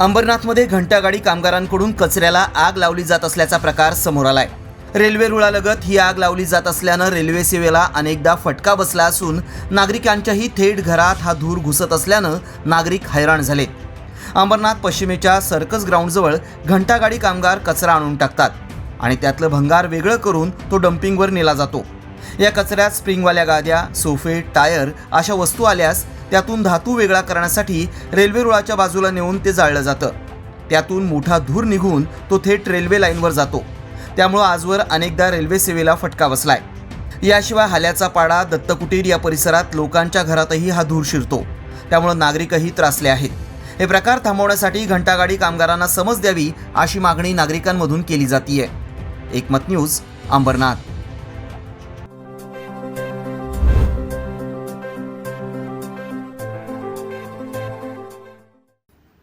अंबरनाथमध्ये घंटागाडी कामगारांकडून कचऱ्याला आग लावली जात असल्याचा प्रकार समोर आलाय. रेल्वे रुळालगत ही आग लावली जात असल्यानं रेल्वे सेवेला अनेकदा फटका बसला असून नागरिकांच्याही थेट घरात हा धूर घुसत असल्यानं नागरिक हैराण झालेत अंबरनाथ पश्चिमेच्या सर्कस ग्राउंडजवळ घंटागाडी कामगार कचरा आणून टाकतात आणि त्यातलं भंगार वेगळं करून तो डम्पिंगवर नेला जातो. या कचऱ्यात स्प्रिंगवाल्या गाद्या सोफे टायर अशा वस्तू आल्यास त्यातून धातू वेगळा करण्यासाठी रेल्वे रुळाच्या बाजूला नेऊन ते जाळलं जातं. त्यातून मोठा धूर निघून तो थेट रेल्वे लाईनवर जातो. त्यामुळं आजवर अनेकदा रेल्वे सेवेला फटका बसलाय. याशिवाय हाल्याचा पाडा दत्तकुटीर या परिसरात लोकांच्या घरातही हा धूर शिरतो. त्यामुळं नागरिकही त्रासले आहेत. हे प्रकार थांबवण्यासाठी घंटागाडी कामगारांना समज द्यावी अशी मागणी नागरिकांमधून केली जातीय. एकमत न्यूज अंबरनाथ.